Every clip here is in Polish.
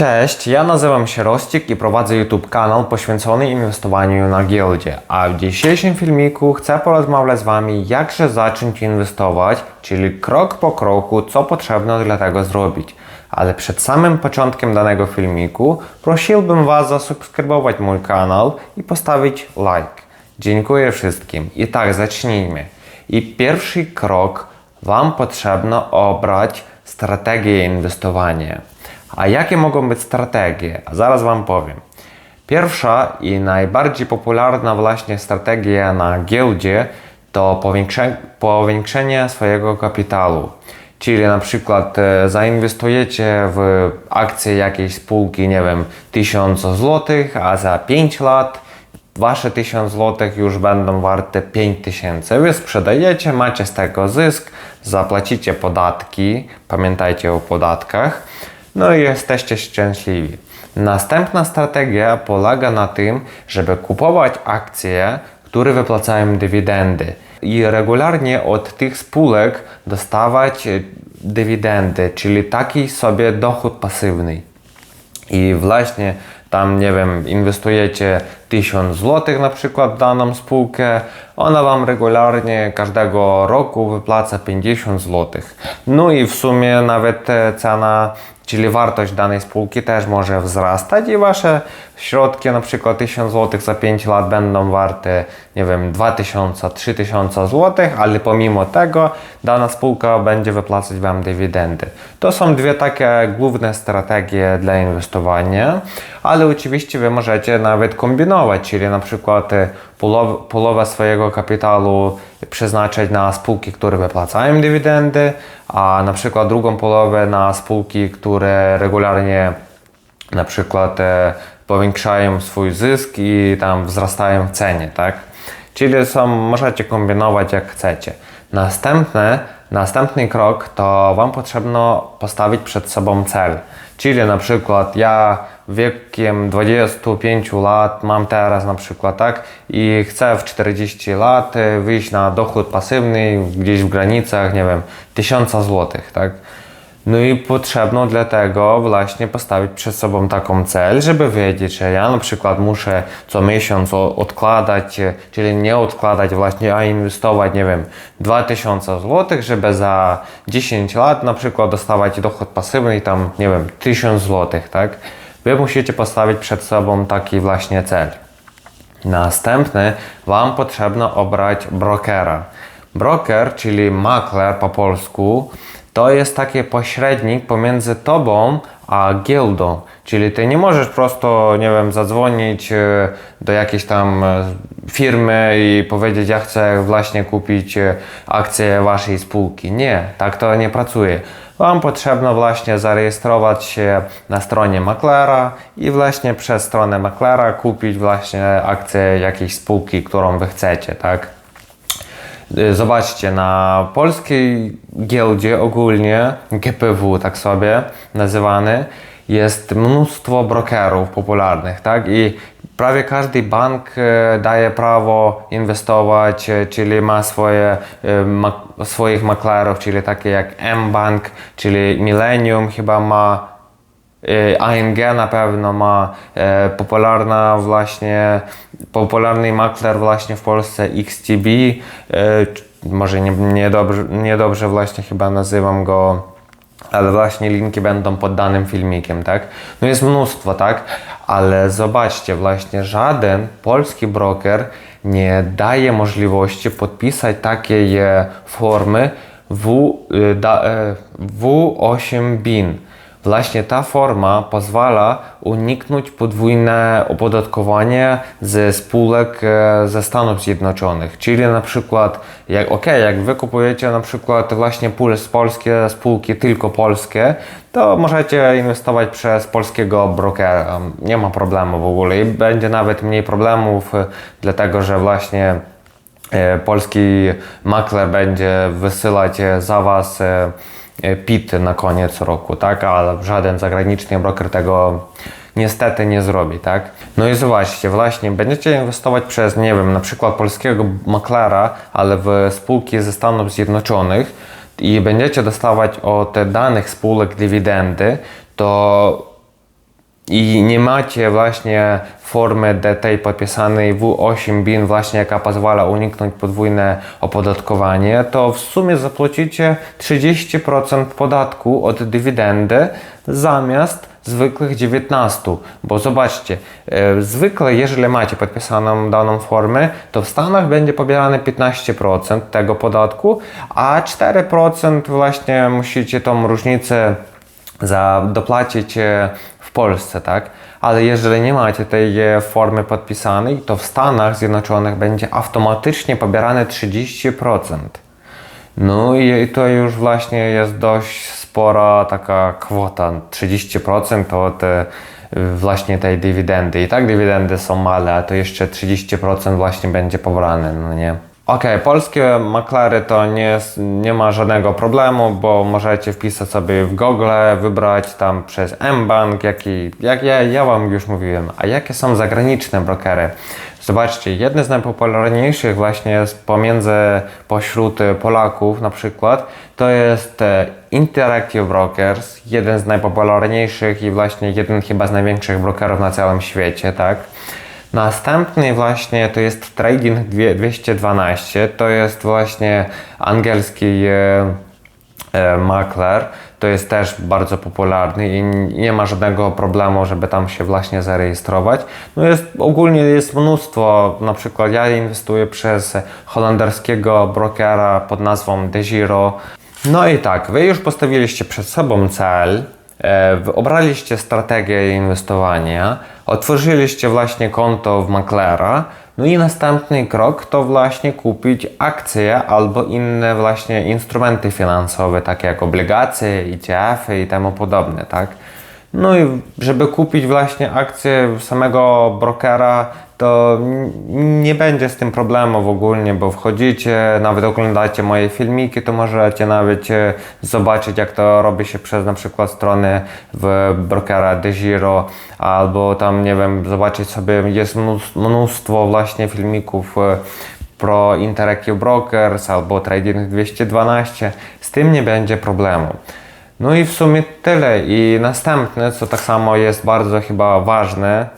Cześć, ja nazywam się Rostik i prowadzę YouTube kanał poświęcony inwestowaniu na giełdzie. A w dzisiejszym filmiku chcę porozmawiać z Wami, jakże zacząć inwestować, czyli krok po kroku, co potrzebne dla tego zrobić. Ale przed samym początkiem danego filmiku prosiłbym Was zasubskrybować mój kanał i postawić like. Dziękuję wszystkim. I tak, zacznijmy. I pierwszy krok Wam potrzebno obrać strategię inwestowania. A jakie mogą być strategie? A zaraz Wam powiem. Pierwsza i najbardziej popularna właśnie strategia na giełdzie to powiększe, powiększenie swojego kapitału. Czyli na przykład e, zainwestujecie w akcje jakiejś spółki, nie wiem, 1000 zł, a za 5 lat wasze 1000 zł już będą warte 5000. Wy sprzedajecie, macie z tego zysk, zapłacicie podatki, pamiętajcie o podatkach, no i jesteście szczęśliwi. Następna strategia polega na tym, żeby kupować akcje, które wypłacają dywidendy i regularnie od tych spółek dostawać dywidendy, czyli taki sobie dochód pasywny. I właśnie tam, nie wiem, inwestujecie 1000 zł na przykład daną spółkę, ona Wam regularnie każdego roku wypłaca 50 zł. No i w sumie nawet cena, czyli wartość danej spółki też może wzrastać i Wasze środki, na przykład 1000 zł za 5 lat będą warte, nie wiem, 2000, 3000 zł, ale pomimo tego dana spółka będzie wypłacać Wam dywidendy. To są dwie takie główne strategie dla inwestowania, ale oczywiście Wy możecie nawet kombinować, czyli na przykład e, połowę, swojego kapitału przeznaczyć na spółki, które wypłacają dywidendy, a na przykład drugą połowę na spółki, które regularnie na przykład e, powiększają swój zysk i tam wzrastają w cenie, tak? Czyli są, możecie kombinować jak chcecie. Następne, następny krok to Wam potrzebno postawić przed sobą cel. Czyli na przykład ja wiekiem 25 lat mam teraz na przykład tak i chcę w 40 lat e, wyjść na dochód pasywny gdzieś w granicach, nie wiem, 1000 zł, tak? No i potrzebno dlatego właśnie postawić przed sobą taką cel, żeby wiedzieć, że ja na przykład muszę co miesiąc odkładać, e, czyli nie odkładać właśnie, a inwestować, nie wiem, 2000 zł, żeby za 10 lat na przykład dostawać dochód pasywny tam, nie wiem, 1000 zł, tak? Wy musicie postawić przed sobą taki właśnie cel. Następny Wam potrzebno obrać brokera. Broker, czyli makler po polsku, to jest taki pośrednik pomiędzy Tobą a giełdą. Czyli Ty nie możesz prosto, nie wiem, zadzwonić e, do jakiejś tam e, firmy i powiedzieć, ja chcę właśnie kupić e, akcje Waszej spółki. Nie, tak to nie pracuje. Wam potrzebno właśnie zarejestrować się na stronie maklera i właśnie przez stronę maklera kupić właśnie akcję jakiejś spółki, którą Wy chcecie, tak? Y, Zobaczcie, na polskiej giełdzie ogólnie, GPW tak sobie nazywany, jest mnóstwo brokerów popularnych, tak? I prawie każdy bank e, daje prawo inwestować, e, czyli ma swoje, e, ma, swoich maklerów, czyli takie jak M-Bank, czyli Millennium chyba ma, E, ANG na pewno ma e, popularna właśnie, popularny makler właśnie w Polsce XTB, c- może nie, niedobrze, właśnie chyba nazywam go, ale właśnie linki będą pod danym filmikiem, tak? No jest mnóstwo, tak? Ale zobaczcie, właśnie żaden polski broker nie daje możliwości podpisać takiej e, formy w, da, e, W8 BIN. Właśnie ta forma pozwala uniknąć podwójne opodatkowanie ze spółek e, ze Stanów Zjednoczonych. Czyli na przykład, jak, ok, jak wy kupujecie na przykład właśnie puls- polskie spółki, tylko polskie, to możecie inwestować przez polskiego brokera. Nie ma problemu w ogóle i będzie nawet mniej problemów, e, dlatego że właśnie e, polski makler będzie wysyłać za Was PIT na koniec roku, tak? Ale żaden zagraniczny broker tego niestety nie zrobi, tak? No i zobaczcie, właśnie będziecie inwestować przez, nie wiem, na przykład polskiego maklera, ale w spółki ze Stanów Zjednoczonych i będziecie dostawać od danych spółek dywidendy, to i nie macie właśnie formy D tej podpisanej W8 BIN właśnie jaka pozwala uniknąć podwójne opodatkowanie, to w sumie zapłacicie 30% podatku od dywidendy zamiast zwykłych 19, bo zobaczcie, e, zwykle jeżeli macie podpisaną daną formę, to w Stanach będzie pobierane 15% tego podatku, a 4% właśnie musicie tą różnicę za, dopłacić e, w Polsce, tak? Ale jeżeli nie macie tej e, formy podpisanej, to w Stanach Zjednoczonych będzie automatycznie pobierane 30%. No i to już właśnie jest dość spora taka kwota, 30% od e, właśnie tej dywidendy. I tak dywidendy są małe, a to jeszcze 30% właśnie będzie pobrane, no nie? Okej, polskie maklery to nie, nie ma żadnego problemu, bo możecie wpisać sobie w Google, wybrać tam przez mBank, jaki, jak ja, ja Wam już mówiłem. A jakie są zagraniczne brokery? Zobaczcie, jedny z najpopularniejszych właśnie jest pomiędzy, pośród e, Polaków na przykład, to jest e, Interactive Brokers, jeden z najpopularniejszych i właśnie jeden chyba z największych brokerów na całym świecie, tak? Następny właśnie to jest Trading dwie- 212, to jest właśnie angielski e, e, makler, to jest też bardzo popularny i nie ma żadnego problemu, żeby tam się właśnie zarejestrować. No jest, ogólnie jest mnóstwo, na przykład ja inwestuję przez holenderskiego brokera pod nazwą DeGiro. No i tak, wy już postawiliście przed sobą cel, Obraliście strategię inwestowania, otworzyliście właśnie konto w maklera, no i następny krok to właśnie kupić akcje albo inne właśnie instrumenty finansowe, takie jak obligacje, ETF-y i temu podobne, tak? No i żeby kupić właśnie akcje samego brokera, to nie będzie z tym problemu w ogóle, bo wchodzicie, nawet oglądacie moje filmiki, to możecie nawet e, zobaczyć, jak to robi się przez na przykład strony w brokera DeGiro, albo tam, nie wiem, zobaczyć sobie, jest mnóstwo, mnóstwo właśnie filmików e, pro Interactive Brokers albo Trading 212, z tym nie będzie problemu. No i w sumie tyle. I następne, co tak samo jest bardzo chyba ważne,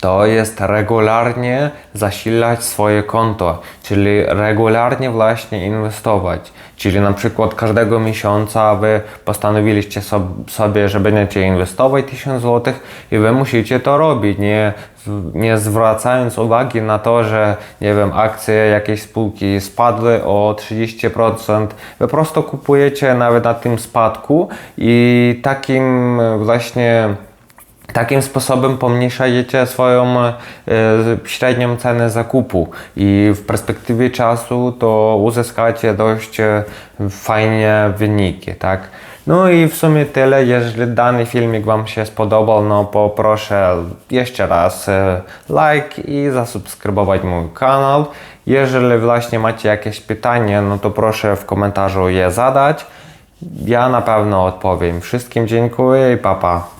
to jest regularnie zasilać swoje konto, czyli regularnie właśnie inwestować. Czyli na przykład każdego miesiąca wy postanowiliście sob- sobie, że będziecie inwestować 1000 zł i wy musicie to robić, nie, nie zwracając uwagi na to, że nie wiem, akcje jakiejś spółki spadły o 30%. Wy po prostu kupujecie nawet na tym spadku i takim właśnie Takim sposobem pomniejszajecie swoją e, średnią cenę zakupu i w perspektywie czasu to uzyskacie dość e, fajnie wyniki, tak? No i w sumie tyle. Jeżeli dany filmik Wam się spodobał, no poproszę jeszcze raz e, like i zasubskrybować mój kanał. Jeżeli właśnie macie jakieś pytanie, no to proszę w komentarzu je zadać. Ja na pewno odpowiem. Wszystkim dziękuję i papa. Pa.